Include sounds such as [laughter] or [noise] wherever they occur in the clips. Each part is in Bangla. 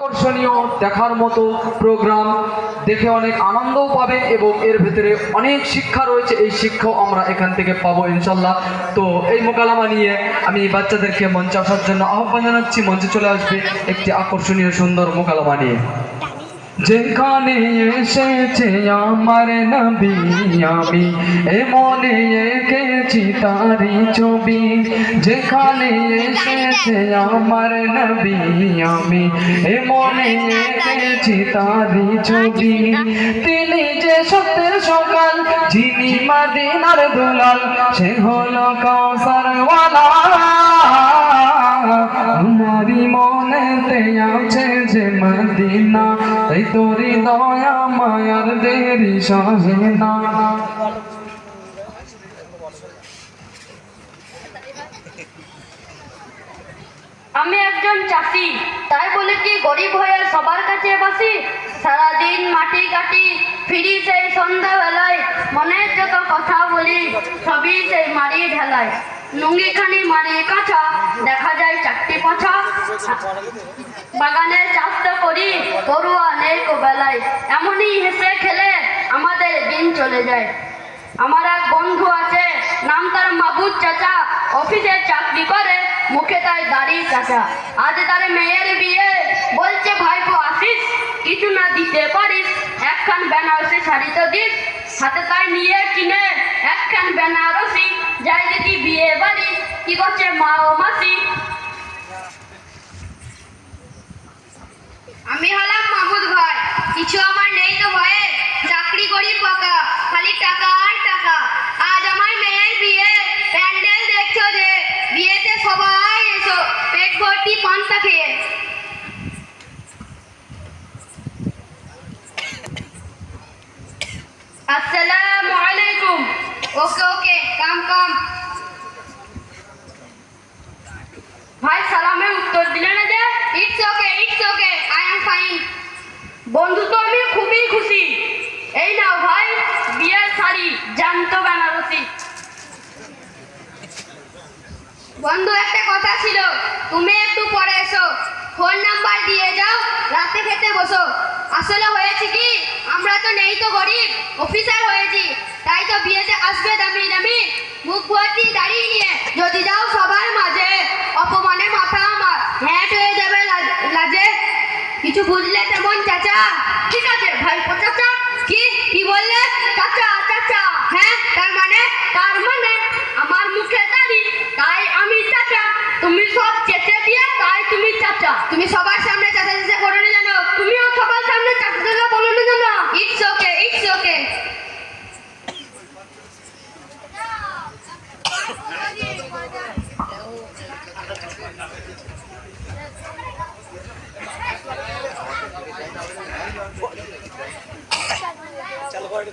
আকর্ষণীয় দেখার মতো প্রোগ্রাম দেখে অনেক আনন্দও পাবে এবং এর ভেতরে অনেক শিক্ষা রয়েছে। এই শিক্ষাও আমরা এখান থেকে পাবো ইনশাল্লাহ। তো এই মোকালামা নিয়ে আমি বাচ্চাদেরকে মঞ্চে আসার জন্য আহ্বান জানাচ্ছি। মঞ্চে চলে আসবে একটি আকর্ষণীয় সুন্দর মোকালামা নিয়ে। যেখানে এসেছে আমার নবী আমি এমনে এঁকেছি তারি ছবি। যেখানে এসেছে আমার নবী আমি এমনে এঁকেছি তারি ছবি। তিনি যে সত্যের সকাল, যিনি মাদিনার দুলাল, সে হলো কাউসারওয়ালা। [laughs] আমি একজন চাষি, তাই বলে কি গরিব হয়ে সবার কাছে বসি? সারাদিন মাটি কাটি ফিরি সেই সন্ধ্যাবেলায়, মনের যত কথা বলি, সবই সেই মারি ঢেলায়। লুঙ্গিখানি মারি কাঁচা, দেখা যায় চারটি পাছা। বাগানে চাষ তো করি পড়ুয়া নেই কো বেলায় এমনই হেসে খেলে আমাদের দিন চলে যায়। আমার এক বন্ধু আছে, নাম তার মাবুদ চাচা। অফিসে চাকরি করে, মুখে তাই দাড়ি চাচা। আজ তার মেয়ের বিয়ে। বলছে, ভাইপো, আসিস? কিছু না দিতে পারিস। একখান বেনারসি শাড়ি তো দিস। হাতে তাই নিয়ে কিনে, একখান বেনারসি। যাই দেখি বিয়ে বাড়ি। কি করছে মা ও মাসি আমি হলাম মাহমুদ ভাই কিছু আমার নেই তো ভয়ে চাকরি করি পাকা খালি টাকা আর টাকা আজ আমার মেয়ের বিয়ে প্যান্ডেল দেখছ যে বিয়েতে সবাই এসো পেট ভর্তি পান্তা খেয়ে আসসালামু আলাইকুম। ওকে ওকে, কাম কাম। ভাই, সালামের উত্তর দিলে না যে? It's okay it's okay I am fine বন্ধু, তো আমি খুবই খুশি। এই নাও ভাই, বিয়ের শাড়ি, জানতো বেনারসি। বন্ধু, একটা কথা ছিল, তুমি একটু পরে এসো। ফোন নাম্বার দিয়ে যাও, রাতে খেতে বসো। আসলে হয়েছে কি? আমরা তো নেই তো গরিব, অফিসার হয়েছি। তাই তো বিয়েতে আসবে দামি দামি মুখ ভর্তি দাঁড়িয়ে নিয়ে। যদি যাও সবার মাঝে, অপমানে মাথা আমার হ্যাঁ হয়ে যাবে লাজ- কিছু বুঝলে তেমন চাচা। ঠিক আছে ভাই চাচা। কি? কি বললে চাচা চাচা হ্যাঁ তার মানে তার মানে আমার মুখে দাড়ি তাই আমি চাচা তুমি সব চেঁচে দিয়ে তাই তুমি চাচা তুমি সবার সামনে চাচা চাচা করে না জানো তুমিও সবার সামনে চাচা চাচা বলো না জানো it's okay it's okay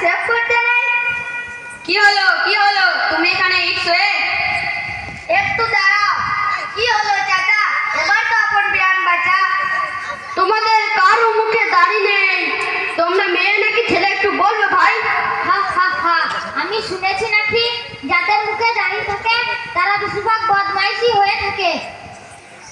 save করতে নেই কি হলো? কি হলো? তুমি এখানে ইটস একটু দাঁড়াও। কি হলো চাচা? এবার তো আপন বিয়ান বাঁচা তোমাদের কারও মুখে দাড়ি নেই। তোমরা মেয়ে নাকি ছেলে? একটু বলবে ভাই। হা হা হা। আমি শুনেছি নাকি যাদের মুখে দাঁড়িয়ে থাকে তারা বেশিরভাগ বদমাইশি হয়ে থাকে।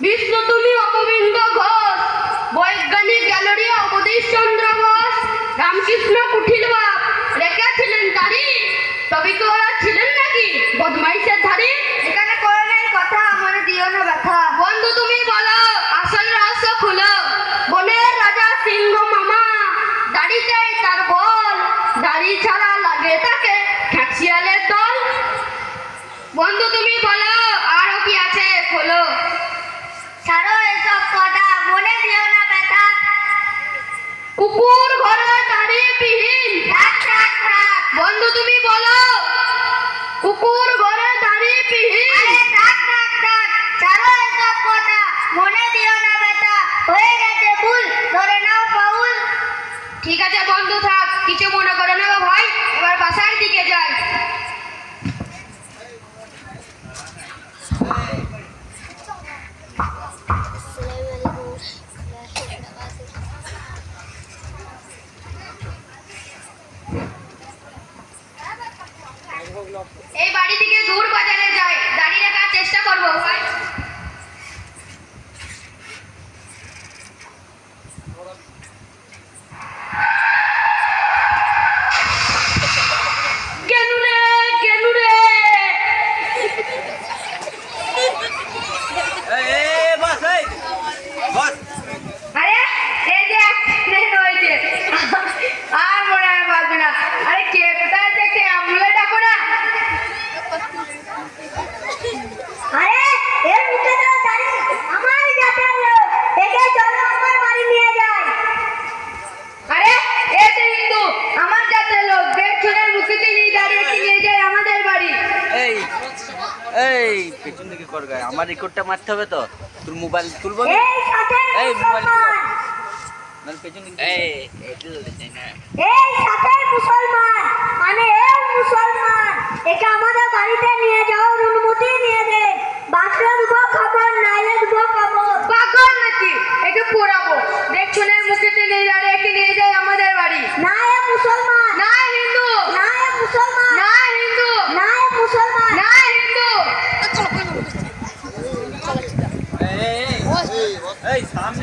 বিষ্ণু তুমি অপবিন্দ ঘোষ। বৈজ্ঞানিক গ্যালারি অবধীশ চন্দ্র ঘোষ। রামকৃষ্ণ কুঠিল বাপ রেখেছিলেন দাড়ি তবে কি ওরা ছিলেন নাকি? বদমাইশের ধারি? এখানে করোনার কথা আমার দিও না ব্যথা। বন্ধু তুমি বলো আসল রহস্য খুলো। বনের রাজা সিংহ মামা দাড়ি চাই তার বল দাড়ি ছাড়া লাগে তাকে খ্যাকশিয়ালের দল। বন্ধু তুমি বলো আরও কি আছে খোলো। ছাড়ো এসব কথা মনে দিও না ব্যথা। কুকুর ঘরে দাঁড়িয়ে বন্ধু তুমি বলো। কুকুর ঘরে দাঁড়িয়ে পিহি। আরে ডাক ডাক ডাক ছাড়ো এসব কথা। মনে দিও না বেটা হয়ে গেছে ভুল। ধরে নাও পাউল। ঠিক আছে বন্ধু থাক। কিছু মনে করো না ভাই। এবার বাসার দিকে এই বাড়ি থেকে দূর বাজারে যাই দাঁড়িয়ে রাখার চেষ্টা করব। আমার রেকর্ডটা মারতে হবে তো তোর মোবাইল তুলবো না? এই সাথে এই মোবাইল মানে পেছন দিকে এই এটা চাই না এই সাথে মুসলমান মানে এও মুসলমান একে আমাদের বাড়িতে নিয়ে যাও অনুমতি নিয়ে দে বাঁচলে দেবো খবর নাইলে দেবো খবর পাগল নাকি একে পড়াবো দেখছনের মুখেতে নিয়ে যাবে একে নিয়ে যায় আমাদের বাড়ি না এ মুসলমান না হিন্দু না এ মুসলমান না হিন্দু না এ মুসলমান না হিন্দু এই, এই, এই সামনে পেছনে যা পেছনে যা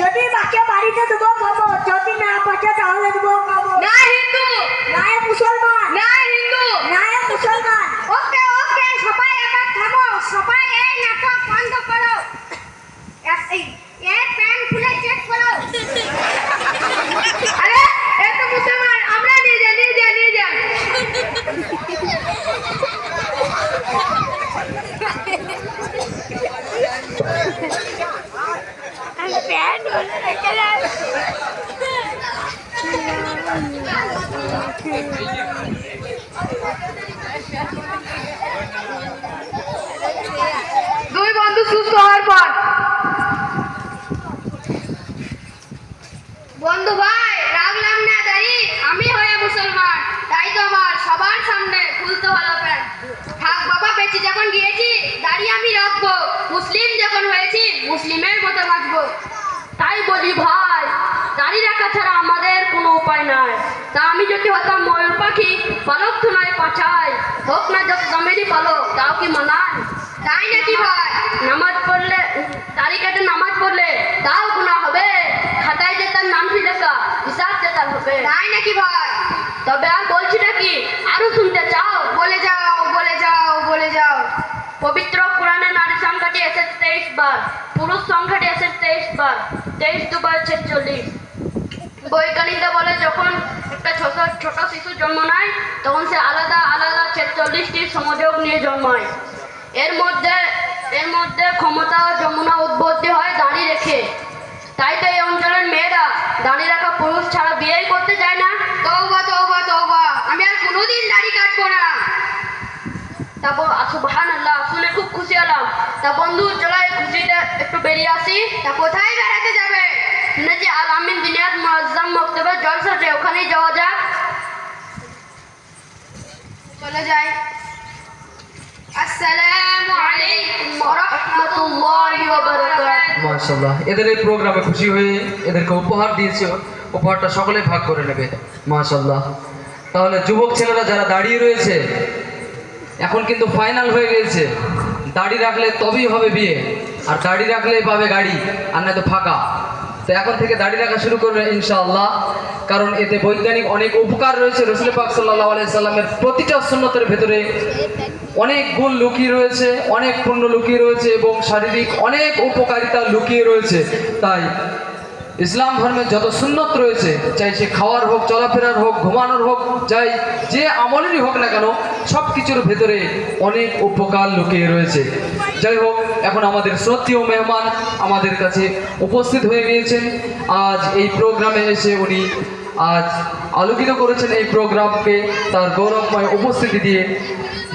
যদি বাচ্চা বাড়িতে দেবো খবর যদি না বাচ্চা তাহলে দেবো খবর না হিন্দু। না এ মুসলমান না হিন্দু। না এ মুসলমান ওকে ওকে সবাই এবার থামো। সবাই এই নাটক বন্ধ করো। এ- এই এর প্যান খুলে চেক করো। আরে এ তো মুসলমান। আমরা নিয়ে যাই নিয়ে যাই নিয়ে যাই দুই বন্ধু সুস্থ হওয়ার পর। বন্ধু ভাই রাখলাম না দাঁড়ি আমি হয়ে মুসলমান তাই তো আমার সবার সামনে খুলতে হলো প্যান্ট থাক বাবা বেঁচে যখন গিয়েছি দাড়ি আমি রাখব মুসলিম যখন হয়েছি মুসলিমের মতো বাঁচবো বলি ভাই দাড়ি রাখা ছাড়া আমাদের কোনো উপায় নাই। তা আমি যদি হতাম ময়ূর পাখি পালক তো নয় পাছাই হোক না যত দামেরই পালক তাও কি মানায়? তাই নাকি ভাই? নামাজ পড়লে দাড়ি কেটে নামাজ পড়লে তাও গুণা হবে? খাতায় যে তার নাম কি লেখা হিসাব যে তার হবে। তাই নাকি ভাই? তবে আর বলছি নাকি আরও শুনতে চাও? বলে যাও বলে যাও বলে যাও। পবিত্র পুরুষ সংখ্যাটি এসেছে তেইশ বার। তেইশ দুবার ছেচল্লিশ। বৈজ্ঞানিকরা বলে যখন একটা ছোট ছোট শিশু জন্ম নেয়, তখন সে আলাদা আলাদা ছেচল্লিশটি সমযোগ নিয়ে জন্মায় এর মধ্যে এর মধ্যে ক্ষমতা ও যমুনা উদ্বুদ্ধি হয় দাঁড়িয়ে রেখে। তাই তো এই অঞ্চলের মেয়েরা দাঁড়িয়ে রাখা পুরুষ ছাড়া বিয়েই করতে যায় না। তৌবা তৌবা তৌবা আমি আর কোনোদিন দাড়ি কাটবো না। তারপর সুবহান আল্লাহ শুনে খুব খুশি হলাম। তা বন্ধু চলো এই খুশিতে একটু তা কোথায় বেড়াতে যাবে? শুনেছি আল আমিন দিনিয়াত মুআজ্জাম মক্তবে জলসাতে ওখানেই যাওয়া যাক। চলে যাই। এদের এই প্রোগ্রামে খুশি হয়ে এদেরকে উপহার দিয়েছে উপহারটা সকলে ভাগ করে নেবে। মাশাল্লাহ তাহলে যুবক ছেলেরা যারা দাঁড়িয়ে রয়েছে, এখন কিন্তু ফাইনাল হয়ে গেছে দাড়ি রাখলে তবেই হবে বিয়ে, আর দাড়ি রাখলেই পাবে গাড়ি, আর না তো ফাঁকা। তো এখন থেকে দাড়ি রাখা শুরু করবে ইনশাআল্লাহ, কারণ এতে বৈজ্ঞানিক অনেক উপকার রয়েছে। রসুল পাক সাল্লাহ আলাইসাল্লামের প্রতিটা সুন্নতের ভেতরে অনেক গুণ লুকিয়ে রয়েছে, অনেক পুণ্য লুকিয়ে রয়েছে এবং শারীরিক অনেক উপকারিতা লুকিয়ে রয়েছে। তাই ইসলাম ধর্মের যত সুন্নত রয়েছে, চাই সে খাওয়ার হোক, চলাফেরার হোক, ঘুমানোর হোক, চাই যে আমলেরই হোক না কেন সব কিছুর ভেতরে অনেক উপকার লুকিয়ে রয়েছে। যাই হোক, এখন আমাদের শ্রদ্ধেয় মেহমান আমাদের কাছে উপস্থিত হয়ে গিয়েছেন। আজ এই প্রোগ্রামে এসে উনি আজ আলোকিত করেছেন এই প্রোগ্রামকে। তার গৌরবময় উপস্থিতি দিয়ে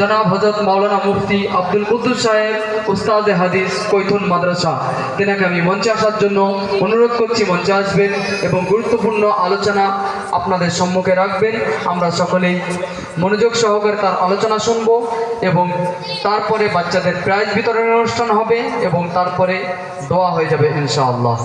জনাব হজরত মাওলানা মুফতি আব্দুল কুদ্দুস সাহেব, উস্তাদ হাদিস, কৈথুন মাদ্রাসা। তেনাকে আমি মঞ্চে আসার জন্য অনুরোধ করছি, মঞ্চে আসবেন এবং গুরুত্বপূর্ণ আলোচনা আপনাদের সম্মুখে রাখবেন। আমরা সকলেই মনোযোগ সহকারে তার আলোচনা শুনব এবং তারপরে বাচ্চাদের প্রাইজ বিতরণের অনুষ্ঠান হবে এবং তারপরে দোয়া হয়ে যাবে ইনশাআল্লাহ।